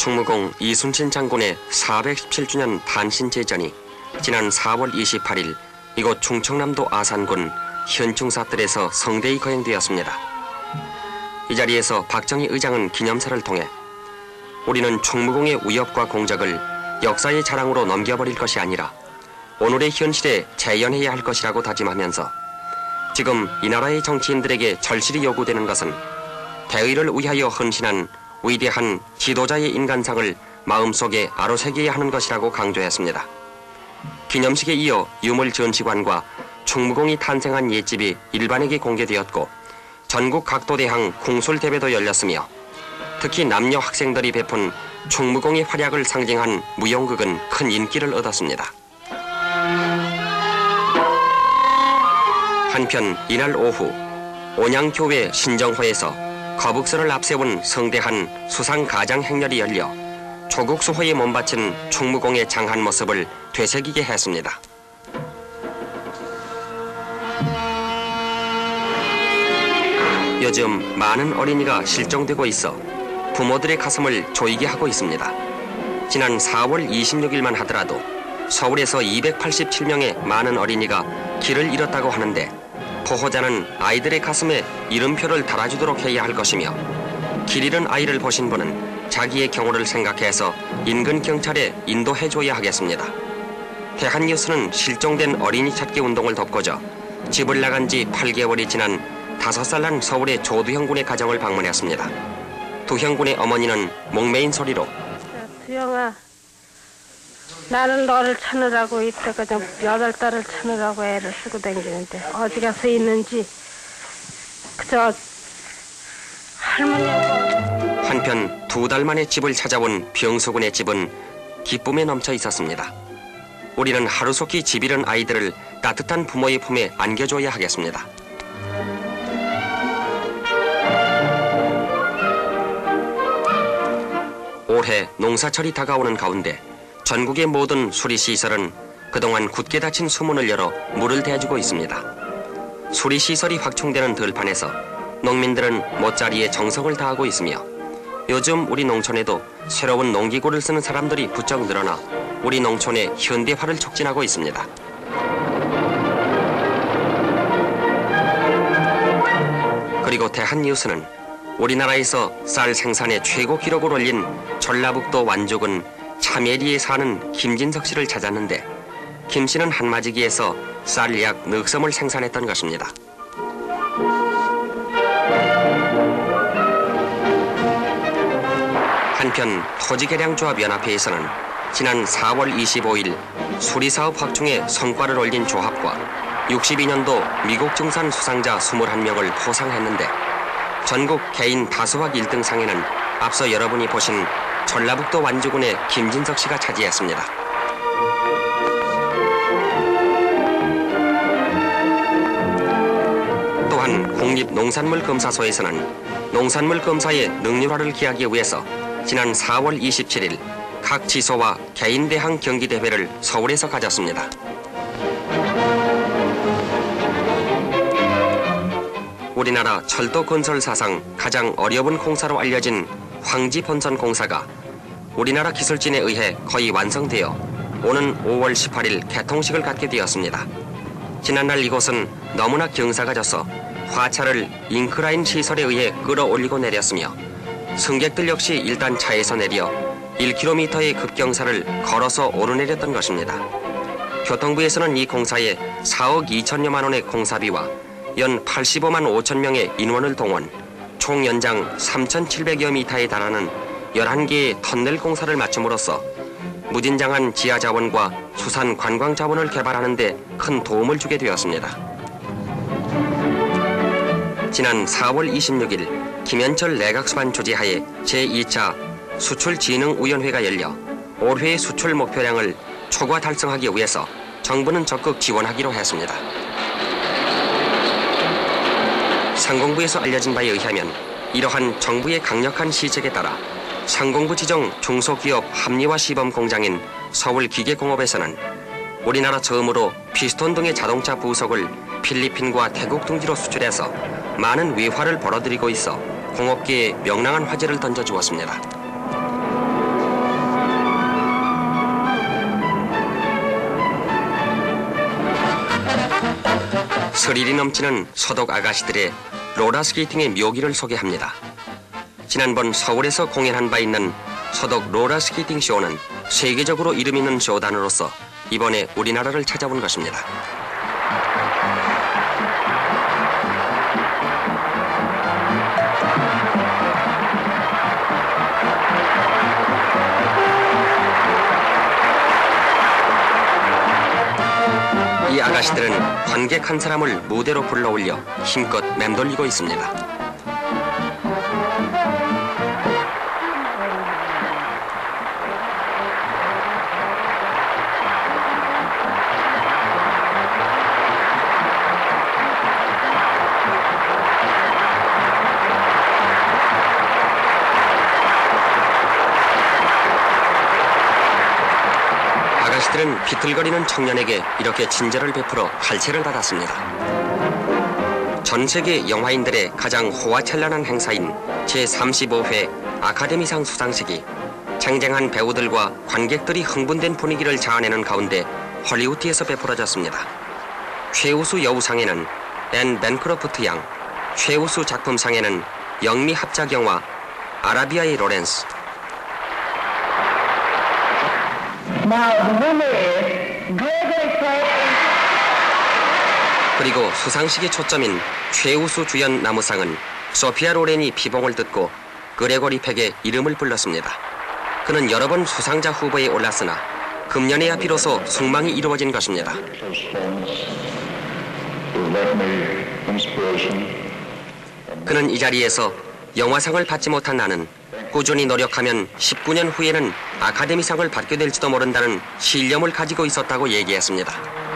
충무공 이순신 장군의 417주년 단신제전이 지난 4월 28일 이곳 충청남도 아산군 현충사뜰에서 성대히 거행되었습니다. 이 자리에서 박정희 의장은 기념사를 통해 우리는 충무공의 위협과 공적을 역사의 자랑으로 넘겨버릴 것이 아니라 오늘의 현실에 재현해야 할 것이라고 다짐하면서 지금 이 나라의 정치인들에게 절실히 요구되는 것은 대의를 위하여 헌신한 위대한 지도자의 인간상을 마음속에 아로새겨야 하는 것이라고 강조했습니다. 기념식에 이어 유물 전시관과 충무공이 탄생한 옛집이 일반에게 공개되었고 전국 각도 대항 궁술 대회도 열렸으며 특히 남녀 학생들이 베푼 충무공의 활약을 상징한 무용극은 큰 인기를 얻었습니다. 한편 이날 오후 온양교회 신정호에서 거북선을 앞세운 성대한 수상 가장 행렬이 열려 조국 수호에 몸바친 충무공의 장한 모습을 되새기게 했습니다. 요즘 많은 어린이가 실종되고 있어 부모들의 가슴을 조이게 하고 있습니다. 지난 4월 26일만 하더라도 서울에서 287명의 많은 어린이가 길을 잃었다고 하는데 보호자는 아이들의 가슴에 이름표를 달아주도록 해야 할 것이며 길 잃은 아이를 보신 분은 자기의 경우를 생각해서 인근 경찰에 인도해줘야 하겠습니다. 대한뉴스는 실종된 어린이 찾기 운동을 돕고자 집을 나간 지 8개월이 지난 5살 난 서울의 조두형 군의 가정을 방문했습니다. 두형 군의 어머니는 목매인 소리로 두영아, 나는 너를 찾느라고 이때가 좀 여덟 달을 찾느라고 애를 쓰고 다니는데 어디 가서 있는지 그저 할머니하고 한편 두 달 만에 집을 찾아온 병수군의 집은 기쁨에 넘쳐 있었습니다. 우리는 하루속히 집 잃은 아이들을 따뜻한 부모의 품에 안겨줘야 하겠습니다. 올해 농사철이 다가오는 가운데 전국의 모든 수리시설은 그동안 굳게 닫힌 수문을 열어 물을 대주고 있습니다. 수리시설이 확충되는 들판에서 농민들은 못자리에 정성을 다하고 있으며 요즘 우리 농촌에도 새로운 농기구를 쓰는 사람들이 부쩍 늘어나 우리 농촌의 현대화를 촉진하고 있습니다. 그리고 대한뉴스는 우리나라에서 쌀 생산의 최고 기록을 올린 전라북도 완족은 참예리에 사는 김진석 씨를 찾았는데 김 씨는 한마지기에서 쌀 약 넉섬을 생산했던 것입니다. 한편 토지개량조합연합회에서는 지난 4월 25일 수리사업 확충에 성과를 올린 조합과 62년도 미국 증산 수상자 21명을 포상했는데 전국 개인 다수학 1등 상에는 앞서 여러분이 보신 전라북도 완주군의 김진석 씨가 차지했습니다. 또한 국립농산물검사소에서는 농산물 검사의 능률화를 기하기 위해서 지난 4월 27일 각 지소와 개인 대항 경기 대회를 서울에서 가졌습니다. 우리나라 철도 건설 사상 가장 어려운 공사로 알려진 황지 본선 공사가 우리나라 기술진에 의해 거의 완성되어 오는 5월 18일 개통식을 갖게 되었습니다. 지난날 이곳은 너무나 경사가 져서 화차를 잉크라인 시설에 의해 끌어올리고 내렸으며 승객들 역시 일단 차에서 내려 1km의 급경사를 걸어서 오르내렸던 것입니다. 교통부에서는 이 공사에 4억 2천여만 원의 공사비와 연 85만 5천 명의 인원을 동원, 총 연장 3,700여 미터에 달하는 11개의 터널 공사를 마침으로써 무진장한 지하 자원과 수산 관광 자원을 개발하는 데 큰 도움을 주게 되었습니다. 지난 4월 26일 김현철 내각수반 주재하에 제2차 수출진흥위원회가 열려 올해의 수출 목표량을 초과 달성하기 위해서 정부는 적극 지원하기로 했습니다. 상공부에서 알려진 바에 의하면 이러한 정부의 강력한 시책에 따라 상공부 지정 중소기업 합리화 시범 공장인 서울기계공업에서는 우리나라 처음으로 피스톤 등의 자동차 부속을 필리핀과 태국 등지로 수출해서 많은 위화를 벌어들이고 있어 공업계에 명랑한 화제를 던져주었습니다. 스릴이 넘치는 서독 아가씨들의 로라스케이팅의 묘기를 소개합니다. 지난번 서울에서 공연한 바 있는 서독 롤러스케이팅 쇼는 세계적으로 이름 있는 쇼단으로서 이번에 우리나라를 찾아온 것입니다. 이 아가씨들은 관객 한 사람을 무대로 불러올려 힘껏 맴돌리고 있습니다. 비틀거리는 청년에게 이렇게 친절을 베풀어 칼채를 받았습니다. 전 세계 영화인들의 가장 호화찬란한 행사인 제35회 아카데미상 수상식이 쟁쟁한 배우들과 관객들이 흥분된 분위기를 자아내는 가운데 헐리우드에서 베풀어졌습니다. 최우수 여우상에는 앤 벤크로프트 양, 최우수 작품상에는 영미 합작 영화 아라비아의 로렌스, 그리고 수상식의 초점인 최우수 주연 나무상은 소피아 로렌이 피봉을 듣고 그레고리 팩의 이름을 불렀습니다. 그는 여러 번 수상자 후보에 올랐으나 금년에야 비로소 숙망이 이루어진 것입니다. 그는 이 자리에서 영화상을 받지 못한 나는 꾸준히 노력하면 19년 후에는 아카데미상을 받게 될지도 모른다는 신념을 가지고 있었다고 얘기했습니다.